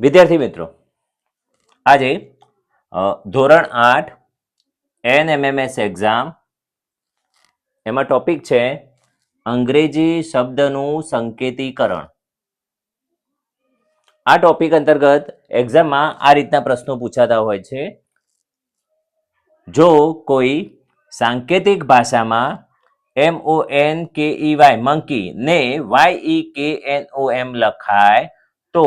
વિદ્યાર્થી મિત્રો, આજે ધોરણ આઠ એન એમએમએસ એક્ઝામ એમાં ટોપિક છે અંગ્રેજી શબ્દનું સંકેતીકરણ. આ ટોપિક અંતર્ગત એક્ઝામમાં આ રીતના પ્રશ્નો પૂછાતા હોય છે. જો કોઈ સાંકેતિક ભાષામાં M O N K E Y monkey ને Y E K N O એમ લખાય, તો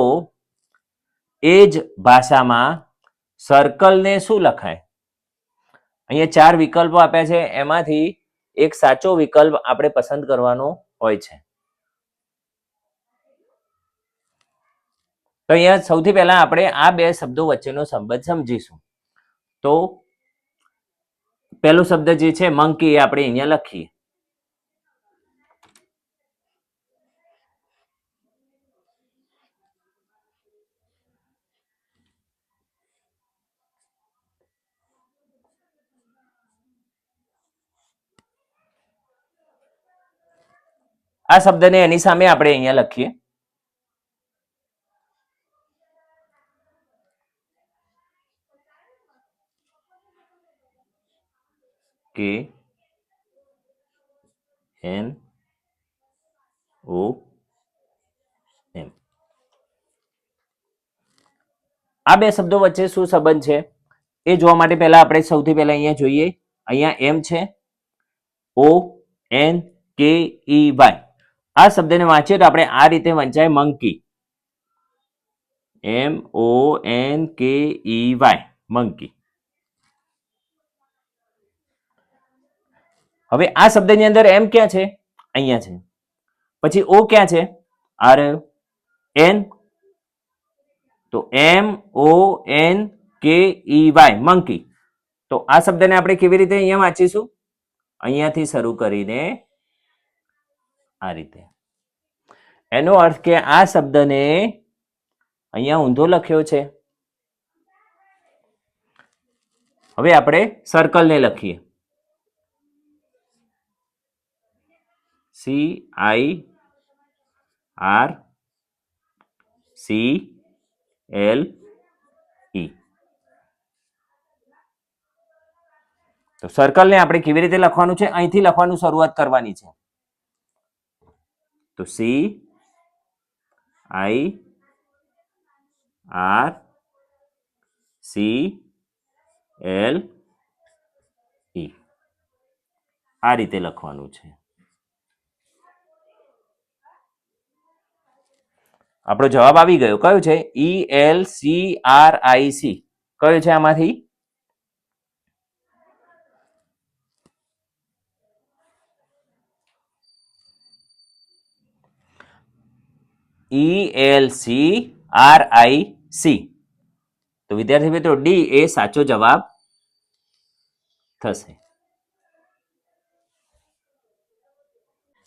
એ જ ભાષામાં સર્કલને શું લખાય? અહીંયા ચાર વિકલ્પો આપ્યા છે. એમાંથી એક સાચો વિકલ્પ આપણે પસંદ કરવાનો હોય છે. તો અહીંયા સૌથી પહેલા આપણે આ બે શબ્દો વચ્ચેનો સંબંધ સમજીશું. તો પહેલો શબ્દ જે છે મંકી એ આપણે અહીંયા લખીએ. આ શબ્દને એની સામે આપણે અહીંયા લખીએ. કે એન ઓ એમ આ બે શબ્દો વચ્ચે શું સંબંધ છે? એ જોવા માટે પહેલા આપણે સૌથી પહેલા અહીંયા જોઈએ. અહીંયા એમ છે. ઓ એન કે ઈ વાય આ શબ્દને વાંચીએ તો આપણે આ રીતે વંચાય મંકી. એમ O N K E Y monkey. હવે આ શબ્દની અંદર એમ ક્યાં છે? અહીંયા છે. પછી ઓ ક્યાં છે? આ રહ્યો. એન તો એમ O N K E Y monkey. તો આ શબ્દને આપણે કેવી રીતે અહીંયા વાંચીશું? અહીંયાથી શરૂ કરીને આ રીતે. એનો અર્થ કે આ શબ્દને અહીંયા ઊંધો લખ્યો છે. હવે આપણે સર્કલને લખીએ. C I R C L E તો સર્કલને આપણે કેવી રીતે લખવાનું છે? અહીંથી લખવાનું શરૂઆત કરવાની છે. તો C I R C L E આ રીતે લખવાનું છે. આપણો જવાબ આવી ગયો. કયો છે? E L C R I C કયો છે આમાંથી? E L C R I C તો વિદ્યાર્થી મિત્રો ડી એ સાચો જવાબ થશે.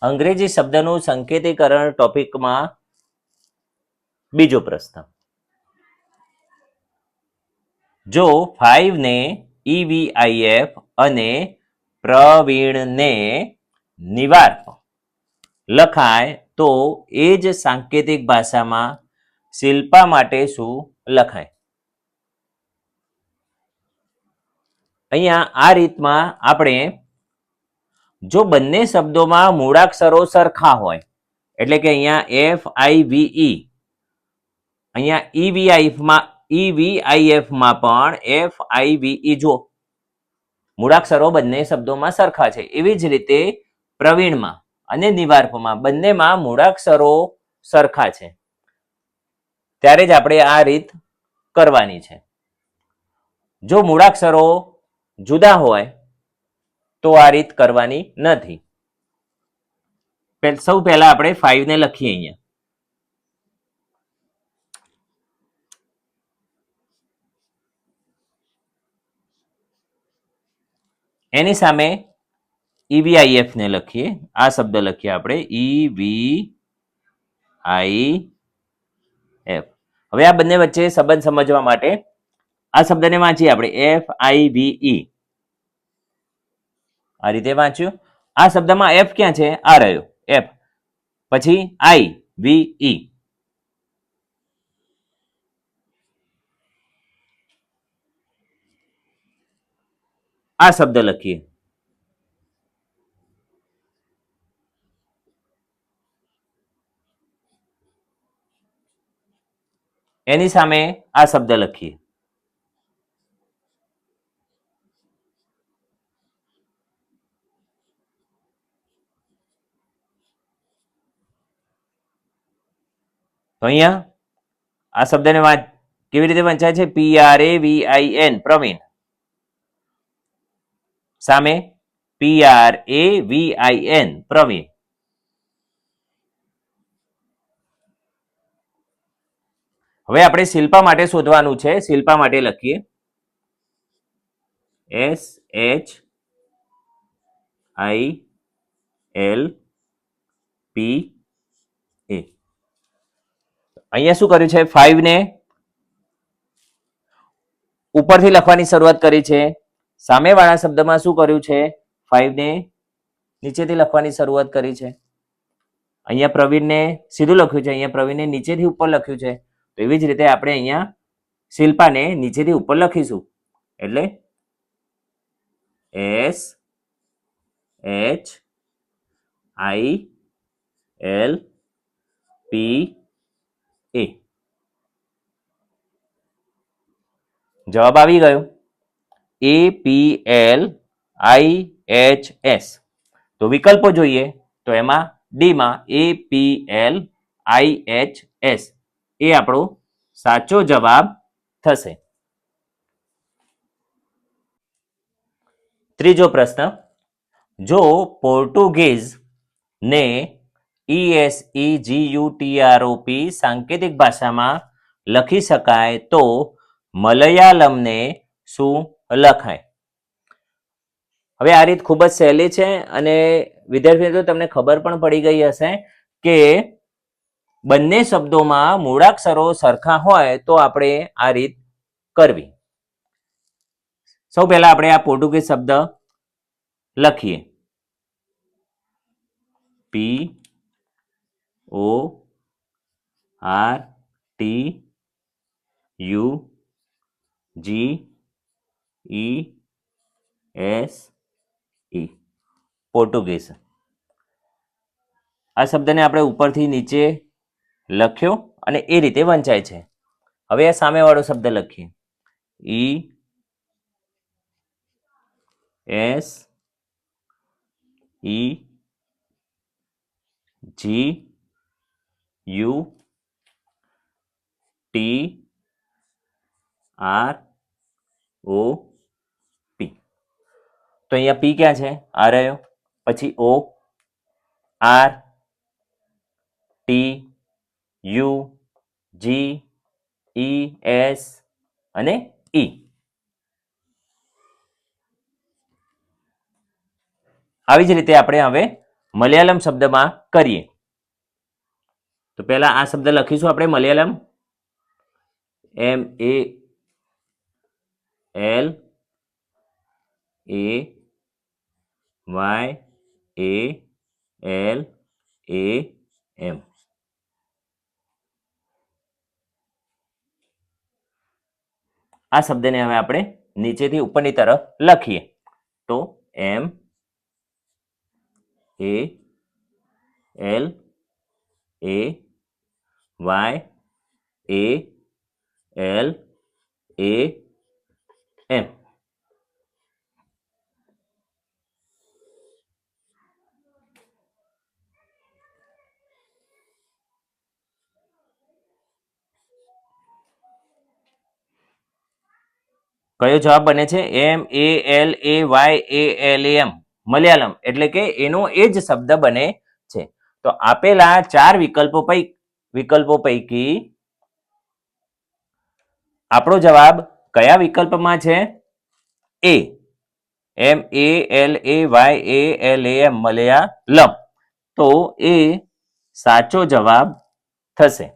અંગ્રેજી શબ્દનું સંકેતીકરણ ટોપિકમાં બીજો પ્રશ્ન. જો ફાઈવ ને ઈવીઆઈએફ અને પ્રવીણને નિવાર્પ લખાય તો એ જ સાંકેતિક ભાષામાં શિલ્પા માટે શું લખાય? અહીંયા આ રીતમાં આપણે જો બંને શબ્દોમાં મૂળાક્ષરો સરખા હોય, એટલે કે અહીંયા એફ આઈ વી અહીંયા ઈવીઆઈફમાં ઈવીઆઈએફમાં પણ એફ આઈ વી જો મૂળાક્ષરો બંને શબ્દોમાં સરખા છે. એવી જ રીતે પ્રવીણમાં. અને નિવાર્પમાં બંનેમાં મૂળાક્ષરો સરખા છે. ત્યારે જ આપણે આ રીત કરવાની છે. જો મૂળાક્ષરો જુદા હોય, તો આ રીત કરવાની નથી. સૌ પહેલા આપણે ફાઈવ ને લખીએ અહીંયા. એની સામે ઈવીઆઈએફને લખીએ. આ શબ્દ લખીએ આપણે. ઈવી આઈ એફ હવે આ બંને વચ્ચે સંબંધ સમજવા માટે આ શબ્દને વાંચીએ આપણે. એફ આઈ વી ઈ આ રીતે વાંચ્યું. આ શબ્દમાં એફ ક્યાં છે? આ રહ્યો. એફ પછી આઈ વી ઈ આ શબ્દ લખીએ. એની સામે આ શબ્દ લખીએ. તો અહીંયા આ શબ્દને વાંચ. કેવી રીતે વંચાય છે? P R A V I N Praveen. સામે P R A V I N Praveen. હવે આપણે શિલ્પા માટે શોધવાનું છે. શિલ્પા માટે લખીએ. S H I L P A અહીંયા શું કર્યું છે? ફાઈવ ને ઉપરથી લખવાની શરૂઆત કરી છે. સામેવાળા શબ્દમાં શું કર્યું છે? ફાઈવ ને નીચેથી લખવાની શરૂઆત કરી છે. અહીંયા પ્રવીણને સીધું લખ્યું છે. અહીંયા પ્રવીણને નીચેથી ઉપર લખ્યું છે. તો એવી જ રીતે આપણે અહીંયા શિલ્પાને નીચેથી ઉપર લખીશું. એટલે S, H, I, L, P, A. જવાબ આવી ગયો. A, P, L, I, H, S. તો વિકલ્પો જોઈએ. તો એમાં ડીમાં A, P, L, I, H, S. એ આપણો સાચો જવાબ થશે. ત્રીજો પ્રશ્ન, જો પોર્ટુગીઝ ને ઈએસઈ જીયુટીઆરઓપી સાંકેતિક ભાષામાં લખી શકાય તો મલયાલમને શું લખાય? હવે આ રીત ખૂબ જ સહેલી છે અને વિદ્યાર્થી મિત્રો તમને ખબર પણ પડી ગઈ હશે કે બંને શબ્દોમાં મૂળાક્ષરો સરખા હોય તો આપણે આ રીત કરવી. સૌ પહેલા આપણે આ પોર્ટુગીઝ શબ્દ લખીએ. P O R T U G E S E Portuguese. આ શબ્દને આપણે ઉપરથી નીચે લખ્યો અને એ રીતે વંચાય છે. હવે આ સામેવાળો શબ્દ લખીએ. E S E G U T R O P તો અહીંયા પી ક્યાં છે? આ રહ્યો. પછી O R T U, G, E, S અને ઈ. આવી જ રીતે આપણે હવે મલયાલમ શબ્દમાં કરીએ. તો પહેલા આ શબ્દ લખીશું આપણે, Malayalam. M, A, L, A, Y, A, L, A, M. આ શબ્દને હવે આપણે નીચેથી ઉપરની તરફ લખીએ. તો M A L A Y A L A M કયો જવાબ બને છે? M A L A Y A L M Malayalam, એટલે કે એનો એ જ શબ્દ બને છે. તો આપેલા ચાર વિકલ્પો પૈકી વિકલ્પો પૈકી આપણો જવાબ કયા વિકલ્પમાં છે? A M A L A Y A L A M Malayalam. તો એ સાચો જવાબ થશે.